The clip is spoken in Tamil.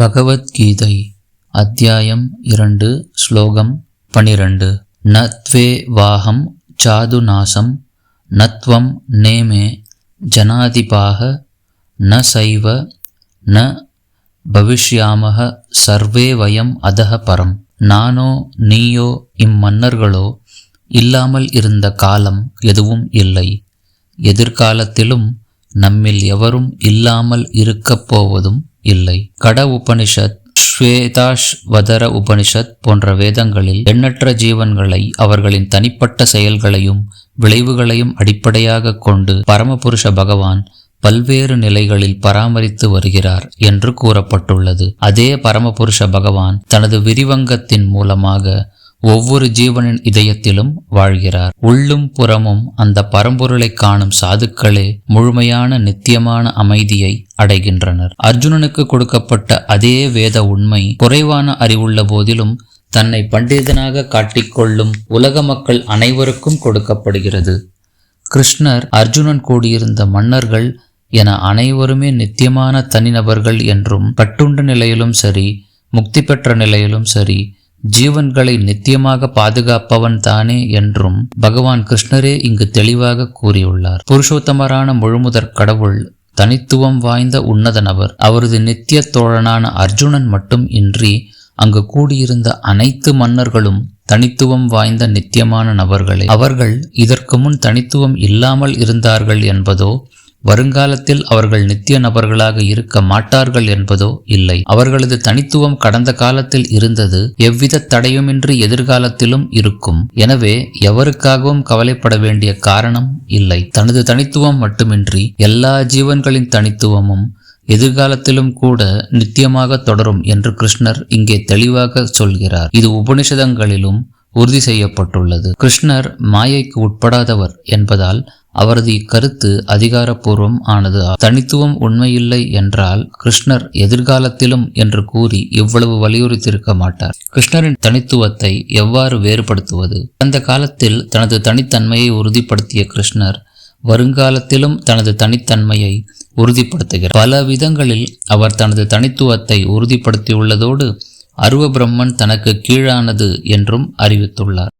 பகவத்கீதை அத்தியாயம் இரண்டு ஸ்லோகம் பனிரெண்டு. ந த்வே வாஹம் சாது நாசம் நத்வம் நேமே ஜனாதிபாக ந சைவ ந பவிஷ்யாமக சர்வே வயம் அதக பரம். நானோ நீயோ இம்மன்னர்களோ இல்லாமல் இருந்த காலம் எதுவும் இல்லை. எதிர்காலத்திலும் நம்மில் எவரும் இல்லாமல் இருக்கப் போவதும் இல்லை. கட உபனிஷத் ஸ்வேதாஷ் வதர உபனிஷத் போன்ற வேதங்களில் எண்ணற்ற ஜீவன்களை அவர்களின் தனிப்பட்ட செயல்களையும் விளைவுகளையும் அடிப்படையாக கொண்டு பரமபுருஷ பகவான் பல்வேறு நிலைகளில் பராமரித்து வருகிறார் என்று கூறப்பட்டுள்ளது. அதே பரமபுருஷ பகவான் தனது விரிவங்கத்தின் மூலமாக ஒவ்வொரு ஜீவனின் இதயத்திலும் வாழ்கிறார். உள்ளும் புறமும் அந்த பரம்பொருளை காணும் சாதுக்களே முழுமையான நித்தியமான அமைதியை அடைகின்றனர். அர்ஜுனனுக்கு கொடுக்கப்பட்ட அதே வேத உண்மை குறைவான அறிவுள்ள போதிலும் தன்னை பண்டிதனாக காட்டிக்கொள்ளும் உலக மக்கள் அனைவருக்கும் கொடுக்கப்படுகிறது. கிருஷ்ணர் அர்ஜுனன் கூடியிருந்த மன்னர்கள் என அனைவருமே நித்தியமான தனிநபர்கள் என்றும் கட்டுண்ட நிலையிலும் சரி முக்தி பெற்ற நிலையிலும் சரி ஜீவன்களை நித்தியமாக பாதுகாப்பவன் தானே என்றும் பகவான் கிருஷ்ணரே இங்கு தெளிவாக கூறியுள்ளார். புருஷோத்தமரான முழுமுதற் கடவுள் தனித்துவம் வாய்ந்த உன்னத நபர் அவரது நித்திய தோழனான அர்ஜுனன் மட்டும் இன்றி அங்கு கூடியிருந்த அனைத்து மன்னர்களும் தனித்துவம் வாய்ந்த நித்தியமான நபர்களே. அவர்கள் இதற்கு முன் தனித்துவம் இல்லாமல் இருந்தார்கள் என்பதோ வருங்காலத்தில் அவர்கள் நித்திய நபர்களாக இருக்க மாட்டார்கள் என்பதோ இல்லை. அவர்களது தனித்துவம் கடந்த காலத்தில் இருந்தது எவ்வித தடையுமின்றி எதிர்காலத்திலும் இருக்கும். எனவே எவருக்காகவும் கவலைப்பட வேண்டிய காரணம் இல்லை. தனது தனித்துவம் மட்டுமின்றி எல்லா ஜீவன்களின் தனித்துவமும் எதிர்காலத்திலும் கூட நித்தியமாக தொடரும் என்று கிருஷ்ணர் இங்கே தெளிவாக சொல்கிறார். இது உபனிஷதங்களிலும் உறுதி செய்யப்பட்டுள்ளது. கிருஷ்ணர் மாயைக்கு உட்படாதவர் என்பதால் அவரது இக்கருத்து அதிகாரப்பூர்வம் ஆனது தனித்துவம் உண்மையில்லை என்றால் கிருஷ்ணர் எதிர்காலத்திலும் என்று கூறி இவ்வளவு வலியுறுத்தியிருக்க மாட்டார். கிருஷ்ணரின் தனித்துவத்தை எவ்வாறு வேறுபடுத்துவது? அந்த காலத்தில் தனது தனித்தன்மையை உறுதிப்படுத்திய கிருஷ்ணர் வருங்காலத்திலும் தனது தனித்தன்மையை உறுதிப்படுத்துகிறார். பல விதங்களில் அவர் தனது தனித்துவத்தை உறுதிப்படுத்தியுள்ளதோடு அருவ பிரம்மன் தனக்கு கீழானது என்றும் அறிவித்துள்ளார்.